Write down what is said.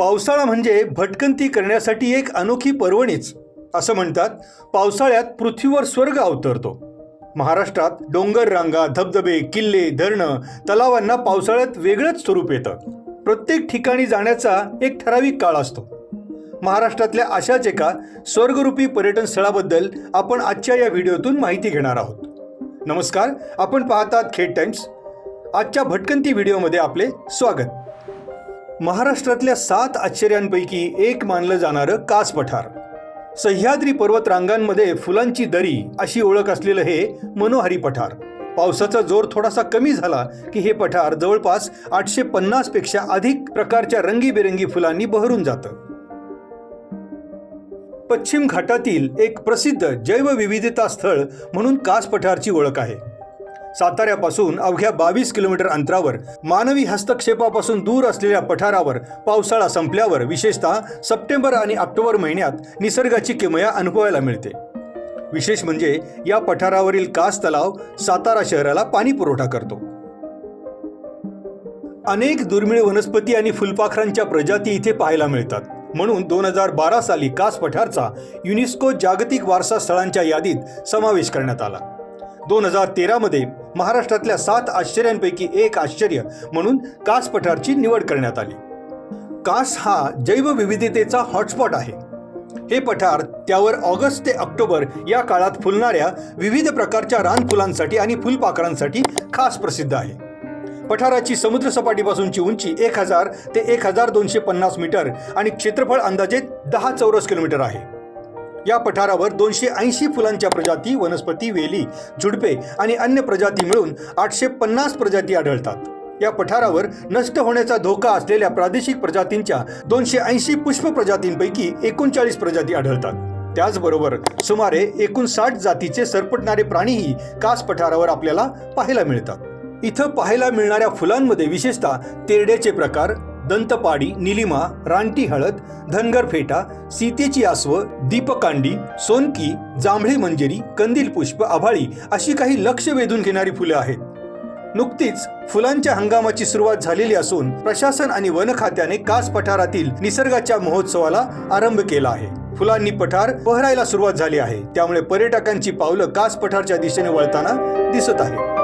पावसाळा म्हणजे भटकंती करण्यासाठी एक अनोखी पर्वणीच असं म्हणतात. पावसाळ्यात पृथ्वीवर स्वर्ग अवतरतो. महाराष्ट्रात डोंगर रांगा धबधबे किल्ले धरणं तलावांना पावसाळ्यात वेगळंच स्वरूप येतं. प्रत्येक ठिकाणी जाण्याचा एक ठराविक काळ असतो. महाराष्ट्रातल्या अशाच एका स्वर्गरूपी पर्यटन स्थळाबद्दल आपण आजच्या या व्हिडिओतून माहिती घेणार आहोत. नमस्कार आपण पाहतात खेड टाइम्स. आजच्या भटकंती व्हिडिओमध्ये आपले स्वागत. महाराष्ट्रातल्या सात आश्चर्यांपैकी एक मानलं जाणारं कास पठार. सह्याद्री पर्वत रांगांमध्ये फुलांची दरी अशी ओळख असलेलं हे मनोहारी पठार. पावसाचा जोर थोडासा कमी झाला की हे पठार जवळपास आठशे पन्नासपेक्षा अधिक प्रकारच्या रंगीबेरंगी फुलांनी बहरून जातं. पश्चिम घाटातील एक प्रसिद्ध जैवविविधता स्थळ म्हणून कास पठारची ओळख आहे. साताऱ्यापासून अवघ्या बावीस किलोमीटर अंतरावर मानवी हस्तक्षेपापासून दूर असलेल्या पठारावर पावसाळा संपल्यावर विशेषतः सप्टेंबर आणि ऑक्टोबर महिन्यात निसर्गाची किमया अनुभवायला मिळते. विशेष म्हणजे या पठारावरील कास तलाव सातारा शहराला पाणी पुरवठा करतो. अनेक दुर्मिळ वनस्पती आणि फुलपाखरांच्या प्रजाती इथे पाहायला मिळतात. म्हणून दोन हजार बारा साली कास पठारचा युनेस्को जागतिक वारसा स्थळांच्या यादीत समावेश करण्यात आला. दोन हजार तेरामध्ये महाराष्ट्रातल्या सात आश्चर्यांपैकी एक आश्चर्य म्हणून कास पठारची निवड करण्यात आली. कास हा जैवविविधतेचा हॉटस्पॉट आहे. हे पठार त्यावर ऑगस्ट ते ऑक्टोबर या काळात फुलणाऱ्या विविध प्रकारच्या रानफुलांसाठी आणि फुलपाखरांसाठी खास प्रसिद्ध आहे. पठाराची समुद्रसपाटीपासूनची उंची एक हजार ते एक हजार दोनशे पन्नास मीटर आणि क्षेत्रफळ अंदाजे दहा चौरस किलोमीटर आहे. या पठारावर दोनशे ऐंशी फुलांच्या प्रजाती वनस्पती वेली झुडपे आणि अन्य प्रजाती मिळून आठशे पन्नास प्रजाती आढळतात. या पठारावर नष्ट होण्याचा धोका असलेल्या प्रादेशिक प्रजातींच्या दोनशे ऐंशी पुष्प प्रजातींपैकी एकोणचाळीस प्रजाती आढळतात. त्याचबरोबर सुमारे एकूण साठ जातीचे सरपटणारे प्राणीही कास पठारावर आपल्याला पाहायला मिळतात. इथं पाहायला मिळणाऱ्या फुलांमध्ये विशेषतः तेरड्याचे प्रकार दंतपाडी निलिमा रानटी हळद धनगर फेटा सीतेची आसव दीपकांडी सोनकी जांभळी मंजेरी कंदील पुष्प आभाळी अशी काही लक्ष वेधून घेणारी फुले आहेत. नुकतीच फुलांच्या हंगामाची सुरुवात झालेली असून प्रशासन आणि वन खात्याने कास पठारातील निसर्गाच्या महोत्सवाला आरंभ केला आहे. फुलांनी पठार बहरायला सुरुवात झाली आहे. त्यामुळे पर्यटकांची पावलं कास पठारच्या दिशेने वळताना दिसत आहे